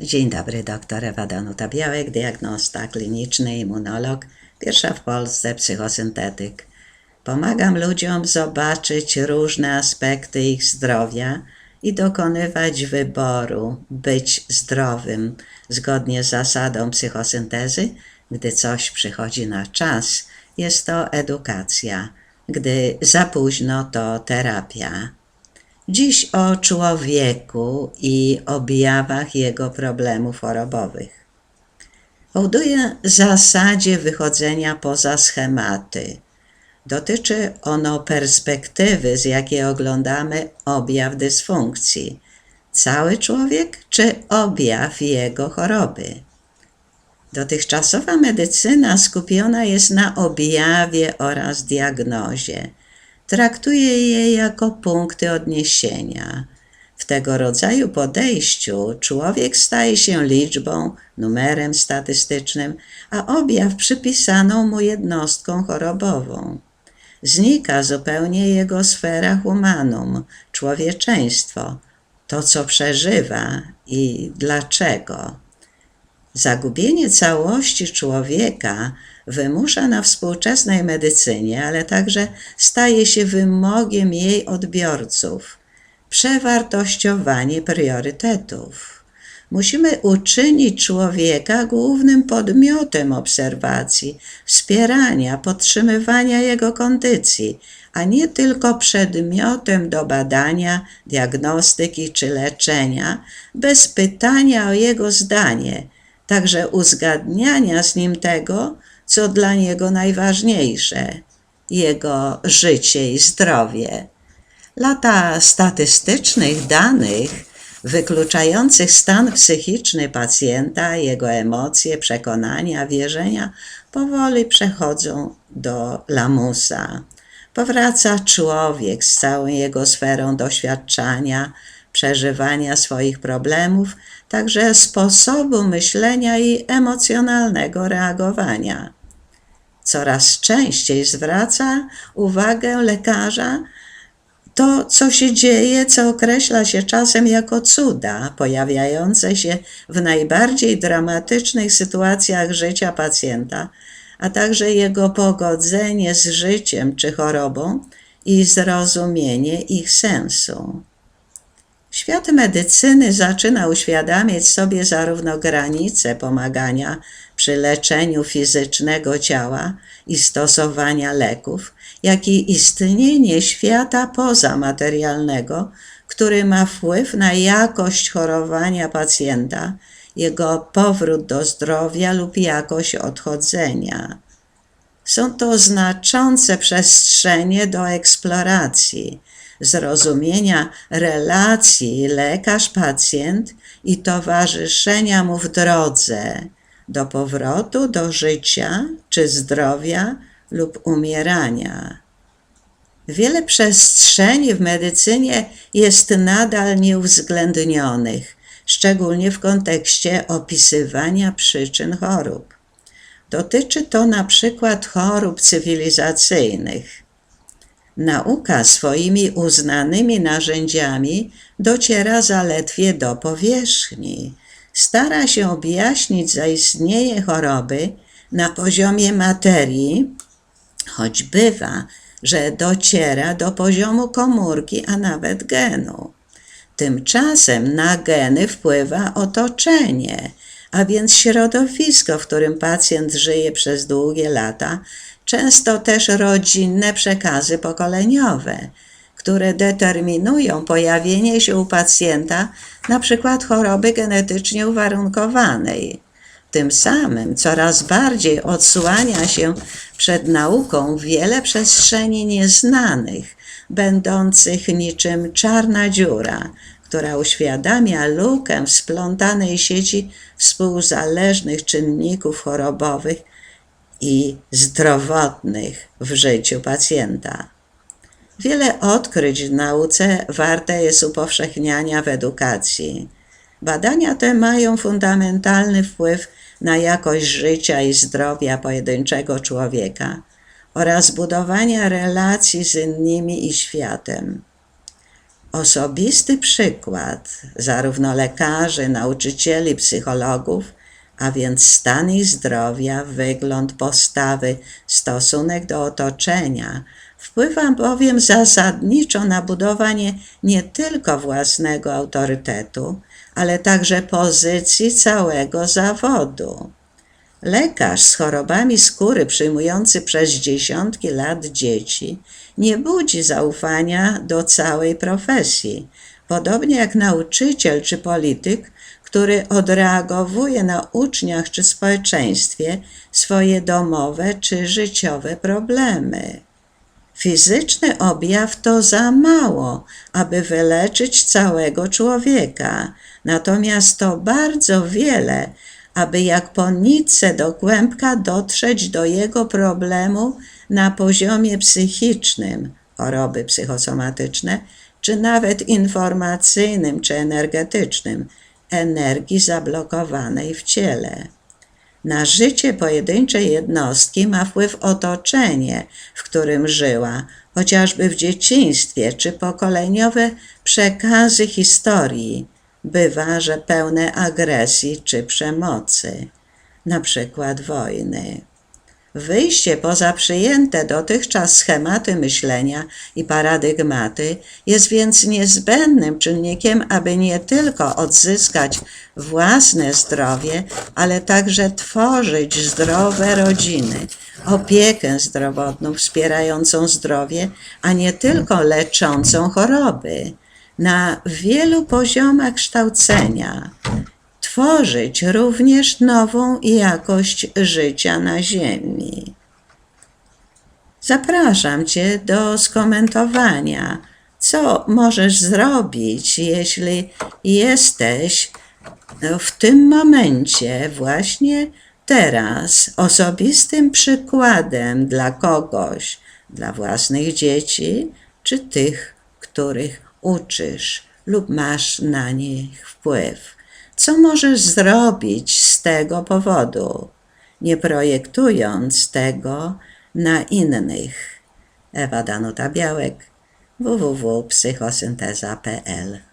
Dzień dobry, doktor Ewa Danuta Białek, diagnosta kliniczny, immunolog, pierwsza w Polsce psychosyntetyk. Pomagam ludziom zobaczyć różne aspekty ich zdrowia i dokonywać wyboru, być zdrowym zgodnie z zasadą psychosyntezy. Gdy coś przychodzi na czas, jest to edukacja, gdy za późno, to terapia. Dziś o człowieku i objawach jego problemów chorobowych. Hołduję zasadzie wychodzenia poza schematy. Dotyczy ono perspektywy, z jakiej oglądamy objaw dysfunkcji. Cały człowiek czy objaw jego choroby? Dotychczasowa medycyna skupiona jest na objawie oraz diagnozie. Traktuje je jako punkty odniesienia. W tego rodzaju podejściu człowiek staje się liczbą, numerem statystycznym, a objaw przypisaną mu jednostką chorobową. Znika zupełnie jego sfera humanum, człowieczeństwo, to co przeżywa i dlaczego. Zagubienie całości człowieka wymusza na współczesnej medycynie, ale także staje się wymogiem jej odbiorców przewartościowanie priorytetów. Musimy uczynić człowieka głównym podmiotem obserwacji, wspierania, podtrzymywania jego kondycji, a nie tylko przedmiotem do badania, diagnostyki czy leczenia, bez pytania o jego zdanie, także uzgadniania z nim tego, co dla niego najważniejsze jego życie i zdrowie. Lata statystycznych danych wykluczających stan psychiczny pacjenta, jego emocje, przekonania, wierzenia powoli przechodzą do lamusa. Powraca człowiek z całą jego sferą doświadczania, przeżywania swoich problemów, także sposobu myślenia i emocjonalnego reagowania. Coraz częściej zwraca uwagę lekarza to, co się dzieje, co określa się czasem jako cuda, pojawiające się w najbardziej dramatycznych sytuacjach życia pacjenta, a także jego pogodzenie z życiem czy chorobą i zrozumienie ich sensu. Świat medycyny zaczyna uświadamiać sobie zarówno granice pomagania przy leczeniu fizycznego ciała i stosowania leków, jak i istnienie świata pozamaterialnego, który ma wpływ na jakość chorowania pacjenta, jego powrót do zdrowia lub jakość odchodzenia. Są to znaczące przestrzenie do eksploracji, zrozumienia relacji lekarz-pacjent i towarzyszenia mu w drodze do powrotu do życia czy zdrowia lub umierania. Wiele przestrzeni w medycynie jest nadal nieuwzględnionych, szczególnie w kontekście opisywania przyczyn chorób. Dotyczy to na przykład chorób cywilizacyjnych. Nauka swoimi uznanymi narzędziami dociera zaledwie do powierzchni. Stara się objaśnić zaistnienie choroby na poziomie materii, choć bywa, że dociera do poziomu komórki, a nawet genu. Tymczasem na geny wpływa otoczenie, a więc środowisko, w którym pacjent żyje przez długie lata, często też rodzinne przekazy pokoleniowe, które determinują pojawienie się u pacjenta np. choroby genetycznie uwarunkowanej. Tym samym coraz bardziej odsłania się przed nauką wiele przestrzeni nieznanych, będących niczym czarna dziura, która uświadamia lukę w splątanej sieci współzależnych czynników chorobowych i zdrowotnych w życiu pacjenta. Wiele odkryć w nauce warte jest upowszechniania w edukacji. Badania te mają fundamentalny wpływ na jakość życia i zdrowia pojedynczego człowieka oraz budowania relacji z innymi i światem. Osobisty przykład zarówno lekarzy, nauczycieli, psychologów, a więc stan ich zdrowia, wygląd postawy, stosunek do otoczenia, wpływa bowiem zasadniczo na budowanie nie tylko własnego autorytetu, ale także pozycji całego zawodu. Lekarz z chorobami skóry przyjmujący przez dziesiątki lat dzieci nie budzi zaufania do całej profesji, podobnie jak nauczyciel czy polityk, który odreagowuje na uczniach czy społeczeństwie swoje domowe czy życiowe problemy. Fizyczny objaw to za mało, aby wyleczyć całego człowieka, natomiast to bardzo wiele, aby jak po do kłębka dotrzeć do jego problemu na poziomie psychicznym, choroby psychosomatyczne, czy nawet informacyjnym czy energetycznym, energii zablokowanej w ciele. Na życie pojedynczej jednostki ma wpływ otoczenie, w którym żyła, chociażby w dzieciństwie, czy pokoleniowe przekazy historii, bywa, że pełne agresji czy przemocy, na przykład wojny. Wyjście poza przyjęte dotychczas schematy myślenia i paradygmaty jest więc niezbędnym czynnikiem, aby nie tylko odzyskać własne zdrowie, ale także tworzyć zdrowe rodziny, opiekę zdrowotną wspierającą zdrowie, a nie tylko leczącą choroby. Na wielu poziomach kształcenia tworzyć również nową jakość życia na Ziemi. Zapraszam Cię do skomentowania, co możesz zrobić, jeśli jesteś w tym momencie, właśnie teraz, osobistym przykładem dla kogoś, dla własnych dzieci, czy tych, których uczysz lub masz na nich wpływ. Co możesz zrobić z tego powodu, nie projektując tego na innych? Ewa Danuta Białek, www.psychosynteza.pl